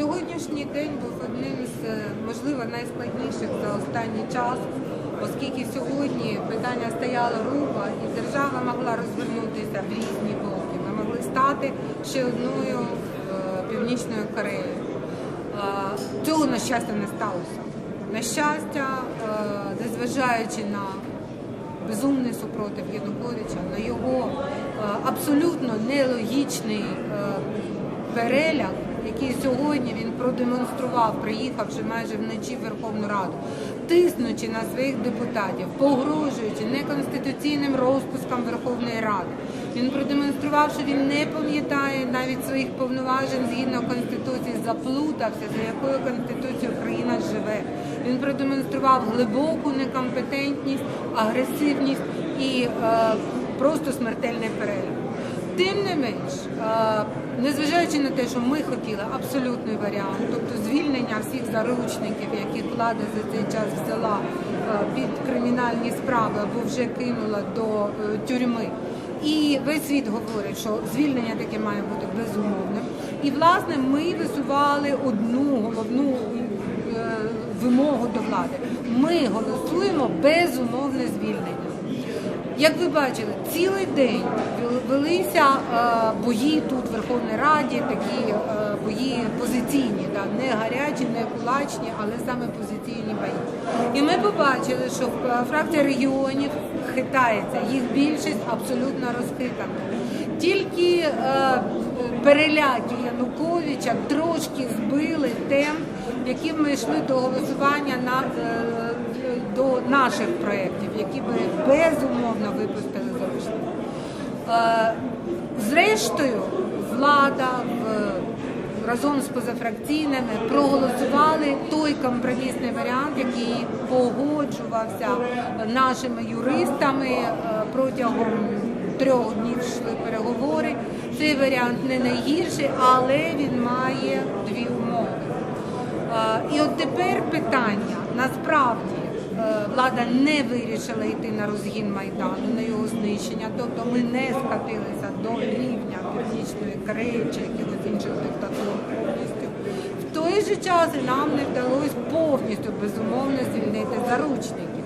Сьогоднішній день був одним з е, можливо найскладніших за останній час, оскільки сьогодні питання стояло група і держава могла розвернутися в різні боки. Ми могли стати ще одною е, північною Кореєю. Е, Цього, на щастя, не сталося. На щастя, незважаючи на безумний супротив Януковича, на його абсолютно нелогічний переляк, який сьогодні він продемонстрував, приїхавши майже вночі в Верховну Раду, тиснучи на своїх депутатів, погрожуючи неконституційним розпуском Верховної Ради. Він продемонстрував, що він не пам'ятає навіть своїх повноважень згідно конституції, заплутався, за якою конституцією країна живе. Він продемонстрував глибоку некомпетентність, агресивність і е, просто смертельний переляк. Тим не менш, е, незважаючи на те, що ми хотіли абсолютний варіант, тобто звільнення всіх заручників, яких влада за цей час взяла е, під кримінальні справи або вже кинула до е, тюрми. І весь світ говорить, що звільнення таке має бути безумовним. І власне ми висували одну головну вимогу до влади. Ми голосуємо безумовне звільнення. Як ви бачили, цілий день велися е, бої тут в Верховній Раді, такі е, бої позиційні, не гарячі, не кулачні, але саме позиційні бої. І ми побачили, що е, фракція регіонів хитається, їх більшість абсолютно розхитана. Тільки переляки Януковича трошки збили темп, яким ми йшли до голосування на наших проєктів, які би безумовно випустили заручники. Е, Зрештою, влада разом з позафракційними проголосували той компромісний варіант, який погоджувався нашими юристами е, протягом трьох днів йшли переговори. Цей варіант не найгірший, але він має дві умови. Е, І от тепер питання насправді влада не вирішила йти на розгін майдану, на його знищення, тобто ми не скатилися до рівня Північної Кореї чи якихось інших диктатур повністю. В той же час нам не вдалося повністю безумовно звільнити заручників.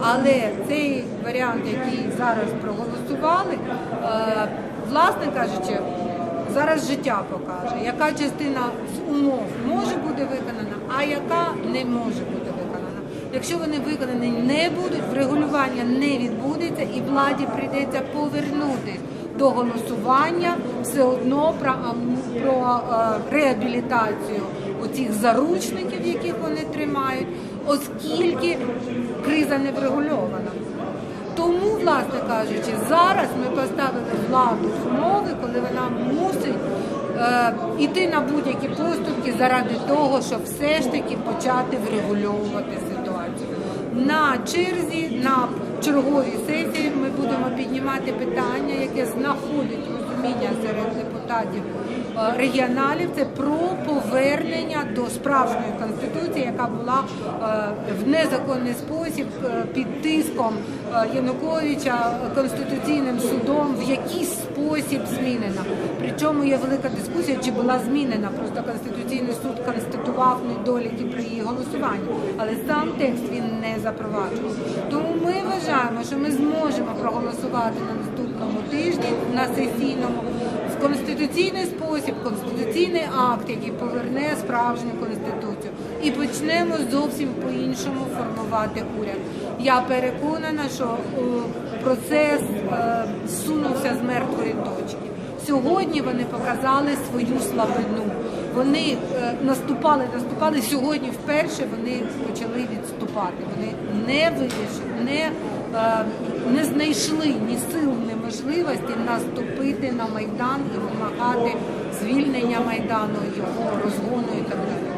Але цей варіант, який зараз проголосували, е, власне кажучи, Зараз життя покаже, яка частина з умов може бути виконана, а яка не може бути. Якщо вони виконані не будуть, врегулювання не відбудеться і владі прийдеться повернутись до голосування все одно про, про е, реабілітацію оцих заручників, яких вони тримають, оскільки криза не врегульована. Тому, власне кажучи, зараз ми поставили владу в умови, коли вона мусить е, іти на будь-які поступки заради того, щоб все ж таки почати врегульовувати ситуацію. На черзі, на черговій сесії ми будемо піднімати питання, яке знаходить розуміння серед депутатів е, регіоналів. Це про повернення до справжньої конституції, яка була е, в незаконний спосіб е, під тиском Януковича конституційним судом в якийсь спосіб змінена. Причому є велика дискусія, чи була змінена. Просто конституційний суд констатував недоліки при її голосуванні, але сам текст він не запроваджував. Тому ми вважаємо, що ми зможемо проголосувати на наступному тижні на сесійному в конституційний спосіб, конституційний акт, який поверне справжню конституцію, і почнемо зовсім по-іншому формувати уряд. Я переконана, що процес е, сунувся з мертвої точки. Сьогодні вони показали свою слабину. Вони е, наступали, наступали. Сьогодні вперше вони почали відступати. Вони не вирішили, не, не знайшли ні сил, ні можливості наступити на майдан і вимагати звільнення майдану, його розгону і так далі.